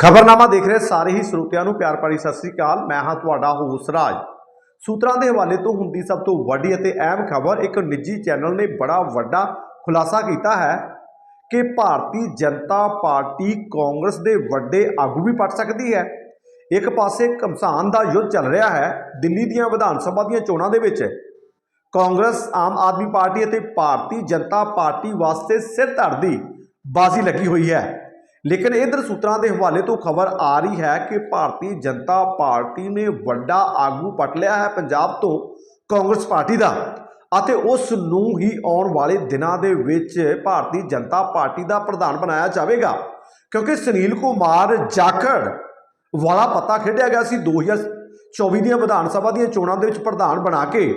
ਖਬਰਨਾਮਾ ਦੇਖ ਰਹੇ ਸਾਰੇ ਹੀ ਸਰੋਤਿਆਂ ਨੂੰ ਪਿਆਰ ਭਰੀ ਸਤਿ ਸ੍ਰੀ ਅਕਾਲ। ਮੈਂ ਹਾਂ ਤੁਹਾਡਾ ਹੋਸਟ ਰਾਜ। ਸੂਤਰਾਂ ਦੇ ਹਵਾਲੇ ਤੋਂ ਹੁੰਦੀ ਸਭ ਤੋਂ ਵੱਡੀ ਅਤੇ ਅਹਿਮ ਖਬਰ ਇੱਕ ਨਿੱਜੀ ਚੈਨਲ ਨੇ ਬੜਾ ਵੱਡਾ ਖੁਲਾਸਾ ਕੀਤਾ ਹੈ ਕਿ ਭਾਰਤੀ ਜਨਤਾ ਪਾਰਟੀ ਕਾਂਗਰਸ ਦੇ ਵੱਡੇ ਆਗੂ ਵੀ ਪਟ ਸਕਦੀ ਹੈ। ਇੱਕ ਪਾਸੇ ਘਮਸਾਨ ਦਾ ਯੁੱਧ ਚੱਲ ਰਿਹਾ ਹੈ ਦਿੱਲੀ ਦੀਆਂ ਵਿਧਾਨ ਸਭਾ ਦੀਆਂ ਚੋਣਾਂ ਦੇ ਵਿੱਚ। ਕਾਂਗਰਸ, ਆਮ ਆਦਮੀ ਪਾਰਟੀ ਅਤੇ ਭਾਰਤੀ ਜਨਤਾ ਪਾਰਟੀ ਵਾਸਤੇ ਸਿਰ ਧੜ ਦੀ ਬਾਜ਼ੀ ਲੱਗੀ ਹੋਈ ਹੈ। ਲੇਕਿਨ ਇਧਰ ਸੂਤਰਾਂ ਦੇ ਹਵਾਲੇ ਤੋਂ ਖਬਰ ਆ ਰਹੀ ਹੈ ਕਿ ਭਾਰਤੀ ਜਨਤਾ ਪਾਰਟੀ ਨੇ ਵੱਡਾ ਆਗੂ ਪਟ ਲਿਆ ਹੈ ਪੰਜਾਬ ਤੋਂ ਕਾਂਗਰਸ ਪਾਰਟੀ ਦਾ। ਅਤੇ ਉਸ ਨੂੰ ਹੀ ਆਉਣ ਵਾਲੇ ਦਿਨਾਂ ਦੇ ਵਿੱਚ ਭਾਰਤੀ ਜਨਤਾ ਪਾਰਟੀ ਦਾ ਪ੍ਰਧਾਨ ਬਣਾਇਆ ਜਾਵੇਗਾ। ਕਿਉਂਕਿ ਸੁਨੀਲ ਕੁਮਾਰ ਜਾਖੜ ਵਾਲਾ ਪਤਾ ਖੇਡਿਆ ਗਿਆ ਸੀ 2024 ਦੀਆਂ ਵਿਧਾਨ ਸਭਾ ਦੀਆਂ ਚੋਣਾਂ ਦੇ ਵਿੱਚ ਪ੍ਰਧਾਨ ਬਣਾ ਕੇ।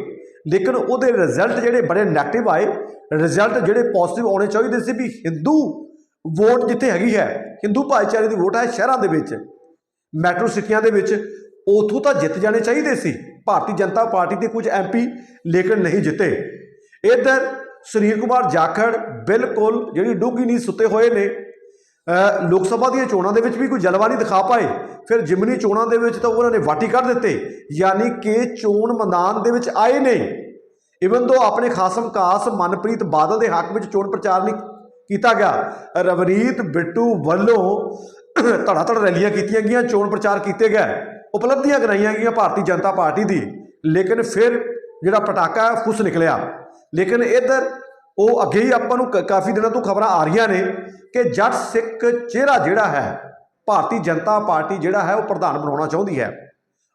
ਲੇਕਿਨ ਉਹਦੇ ਰਿਜ਼ਲਟ ਜਿਹੜੇ ਬੜੇ ਨੈਗੇਟਿਵ ਆਏ। ਰਿਜ਼ਲਟ ਜਿਹੜੇ ਪੋਜ਼ਿਟਿਵ ਆਉਣੇ ਚਾਹੀਦੇ ਸੀ ਵੀ ਹਿੰਦੂ ਵੋਟ ਜਿੱਥੇ ਹੈਗੀ ਹੈ, ਹਿੰਦੂ ਭਾਈਚਾਰੇ ਦੀ ਵੋਟ ਹੈ ਸ਼ਹਿਰਾਂ ਦੇ ਵਿੱਚ, ਮੈਟਰੋ ਸਿਟੀਆਂ ਦੇ ਵਿੱਚ, ਉਥੋਂ ਤਾਂ ਜਿੱਤ ਜਾਣੇ ਚਾਹੀਦੇ ਸੀ। ਭਾਰਤੀ ਜਨਤਾ ਪਾਰਟੀ ਦੇ ਕੁਝ ਐਮਪੀ ਲੇਕਿਨ ਨਹੀਂ ਜਿੱਤੇ। ਇਧਰ ਸੁਨੀਲ ਕੁਮਾਰ ਜਾਖੜ ਬਿਲਕੁਲ ਜਿਹੜੀ ਡੂੰਗੀ ਨਹੀਂ ਸੁੱਤੇ ਹੋਏ ਨੇ। ਲੋਕ ਸਭਾ ਦੀਆਂ ਚੋਣਾਂ ਦੇ ਵਿੱਚ ਵੀ ਕੋਈ ਜਲਵਾ ਨਹੀਂ ਦਿਖਾ ਪਾਏ। ਫਿਰ ਜਿਮਨੀ ਚੋਣਾਂ ਦੇ ਵਿੱਚ ਤਾਂ ਉਹਨਾਂ ਨੇ ਵਾਟੀ ਕੱਢ ਦਿੱਤੇ। ਯਾਨੀ ਕਿ ਚੋਣ ਮੈਦਾਨ ਦੇ ਵਿੱਚ ਆਏ ਨੇ। ਇਵਨ ਦੋ ਆਪਣੇ ਖਾਸਮ ਕਾਸ ਮਨਪ੍ਰੀਤ ਬਾਦਲ ਦੇ ਹੱਕ ਵਿੱਚ ਚੋਣ ਪ੍ਰਚਾਰ ਨਹੀਂ ਕੀਤਾ ਗਿਆ। ਰਵਨੀਤ ਬਿੱਟੂ ਵੱਲੋਂ ਧੜਾ ਧੜ ਰੈਲੀਆਂ ਕੀਤੀਆਂ ਗਈਆਂ ਚੋਣ ਪ੍ਰਚਾਰ ਕੀਤੇ ਗਏ। ਉਪਲਬਧੀਆਂ ਕਰਾਈਆਂ ਗਈਆਂ ਭਾਰਤੀ ਜਨਤਾ ਪਾਰਟੀ ਦੀ। ਲੇਕਿਨ ਫਿਰ ਜਿਹੜਾ ਪਟਾਕਾ ਹੈ, ਫੁੱਸ ਨਿਕਲਿਆ। ਲੇਕਿਨ ਇਧਰ ਉਹ ਅੱਗੇ ਹੀ ਆਪਾਂ ਨੂੰ ਕ- ਕਾਫੀ ਦਿਨਾਂ ਤੋਂ ਖਬਰਾਂ ਆ ਰਹੀਆਂ ਨੇ ਕਿ ਜੱਟ ਸਿੱਖ ਚਿਹਰਾ ਜਿਹੜਾ ਹੈ ਭਾਰਤੀ ਜਨਤਾ ਪਾਰਟੀ ਜਿਹੜਾ ਹੈ ਉਹ ਪ੍ਰਧਾਨ ਬਣਾਉਣਾ ਚਾਹੁੰਦੀ ਹੈ।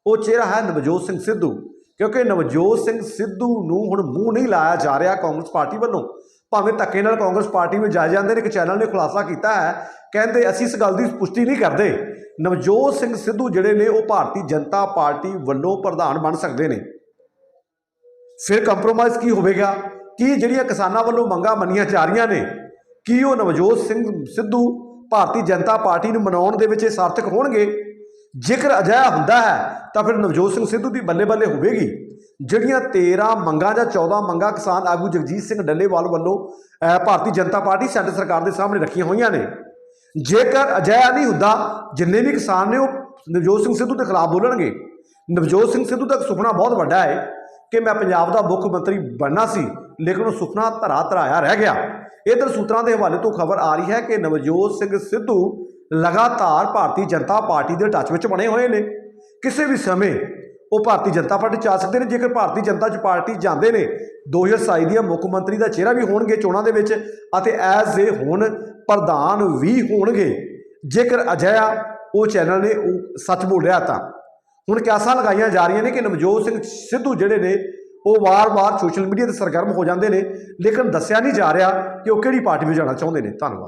ਉਹ ਚਿਹਰਾ ਹੈ ਨਵਜੋਤ ਸਿੰਘ ਸਿੱਧੂ। ਕਿਉਂਕਿ ਨਵਜੋਤ ਸਿੰਘ ਸਿੱਧੂ ਨੂੰ ਹੁਣ ਮੂੰਹ ਨਹੀਂ ਲਾਇਆ ਜਾ ਰਿਹਾ ਕਾਂਗਰਸ ਪਾਰਟੀ ਵੱਲੋਂ। ਭਾਵੇਂ ਧੱਕੇ ਨਾਲ ਕਾਂਗਰਸ ਪਾਰਟੀ ਵਿੱਚ ਜਾ ਜਾਂਦੇ ਨੇ, ਇੱਕ ਚੈਨਲ ਨੇ ਖੁਲਾਸਾ ਕੀਤਾ ਹੈ, ਕਹਿੰਦੇ ਅਸੀਂ ਇਸ ਗੱਲ ਦੀ ਪੁਸ਼ਟੀ ਨਹੀਂ ਕਰਦੇ। ਨਵਜੋਤ ਸਿੰਘ ਸਿੱਧੂ ਜਿਹੜੇ ਨੇ, ਉਹ ਭਾਰਤੀ ਜਨਤਾ ਪਾਰਟੀ ਵੱਲੋਂ ਪ੍ਰਧਾਨ ਬਣ ਸਕਦੇ ਨੇ। ਫਿਰ ਕੰਪਰੋਮਾਈਜ਼ ਕੀ ਹੋਵੇਗਾ? ਕੀ ਜਿਹੜੀਆਂ ਕਿਸਾਨਾਂ ਵੱਲੋਂ ਮੰਗਾਂ ਮੰਨੀਆਂ ਜਾ ਰਹੀਆਂ ਨੇ, ਕੀ ਉਹ ਨਵਜੋਤ ਸਿੰਘ ਸਿੱਧੂ ਭਾਰਤੀ ਜਨਤਾ ਪਾਰਟੀ ਨੂੰ ਮਨਾਉਣ ਦੇ ਵਿੱਚ ਇਹ ਸਾਰਥਕ ਹੋਣਗੇ? ਜੇਕਰ ਅਜਿਹਾ ਹੁੰਦਾ ਹੈ, ਤਾਂ ਫਿਰ ਨਵਜੋਤ ਸਿੰਘ ਸਿੱਧੂ ਦੀ ਬੱਲੇ ਬੱਲੇ ਹੋਵੇਗੀ। ਜਿਹੜੀਆਂ 13 ਮੰਗਾਂ ਜਾਂ 14 ਮੰਗਾਂ ਕਿਸਾਨ ਆਗੂ ਜਗਜੀਤ ਸਿੰਘ ਡੱਲੇਵਾਲ ਵੱਲੋਂ ਭਾਰਤੀ ਜਨਤਾ ਪਾਰਟੀ ਸੈਂਟਰ ਸਰਕਾਰ ਦੇ ਸਾਹਮਣੇ ਰੱਖੀਆਂ ਹੋਈਆਂ ਨੇ। ਜੇਕਰ ਅਜਿਹਾ ਨਹੀਂ ਹੁੰਦਾ, ਜਿੰਨੇ ਵੀ ਕਿਸਾਨ ਨੇ ਉਹ ਨਵਜੋਤ ਸਿੰਘ ਸਿੱਧੂ ਦੇ ਖਿਲਾਫ ਬੋਲਣਗੇ। ਨਵਜੋਤ ਸਿੰਘ ਸਿੱਧੂ ਦਾ ਸੁਪਨਾ ਬਹੁਤ ਵੱਡਾ ਹੈ ਕਿ ਮੈਂ ਪੰਜਾਬ ਦਾ ਮੁੱਖ ਮੰਤਰੀ ਬਣਨਾ ਸੀ, ਲੇਕਿਨ ਉਹ ਸੁਪਨਾ ਧਰਾ ਧਰਾਇਆ ਰਹਿ ਗਿਆ। ਇਧਰ ਸੂਤਰਾਂ ਦੇ ਹਵਾਲੇ ਤੋਂ ਖਬਰ ਆ ਰਹੀ ਹੈ ਕਿ ਨਵਜੋਤ ਸਿੰਘ ਸਿੱਧੂ ਲਗਾਤਾਰ ਭਾਰਤੀ ਜਨਤਾ ਪਾਰਟੀ ਦੇ ਟੱਚ ਵਿੱਚ ਬਣੇ ਹੋਏ ਨੇ। ਕਿਸੇ ਵੀ ਸਮੇਂ ਉਹ ਭਾਰਤੀ ਜਨਤਾ ਪਾਰਟੀ ਚ ਆ ਸਕਦੇ ਨੇ। ਜੇਕਰ ਭਾਰਤੀ ਜਨਤਾ ਚ ਪਾਰਟੀ ਜਾਂਦੇ ਨੇ 2027 ਦੀਆਂ ਮੁੱਖ ਮੰਤਰੀ ਦਾ ਚਿਹਰਾ ਵੀ ਹੋਣਗੇ ਚੋਣਾਂ ਦੇ ਵਿੱਚ ਅਤੇ ਐਜ਼ ਏ ਹੁਣ ਪ੍ਰਧਾਨ ਵੀ ਹੋਣਗੇ। ਜੇਕਰ ਅਜਿਹਾ ਉਹ ਚੈਨਲ ਨੇ, ਉਹ ਸੱਚ ਬੋਲ ਰਿਹਾ ਤਾਂ। ਹੁਣ ਕਿਆਸਾਂ ਲਗਾਈਆਂ ਜਾ ਰਹੀਆਂ ਨੇ ਕਿ ਨਵਜੋਤ ਸਿੰਘ ਸਿੱਧੂ ਜਿਹੜੇ ਨੇ, ਉਹ ਵਾਰ-ਵਾਰ ਸੋਸ਼ਲ ਮੀਡੀਆ ਤੇ ਸਰਗਰਮ ਹੋ ਜਾਂਦੇ ਨੇ, ਲੇਕਿਨ ਦੱਸਿਆ ਨਹੀਂ ਜਾ ਰਿਹਾ ਕਿ ਉਹ ਕਿਹੜੀ ਪਾਰਟੀ ਵਿੱਚ ਜਾਣਾ ਚਾਹੁੰਦੇ ਨੇ। ਧੰਨਵਾਦ।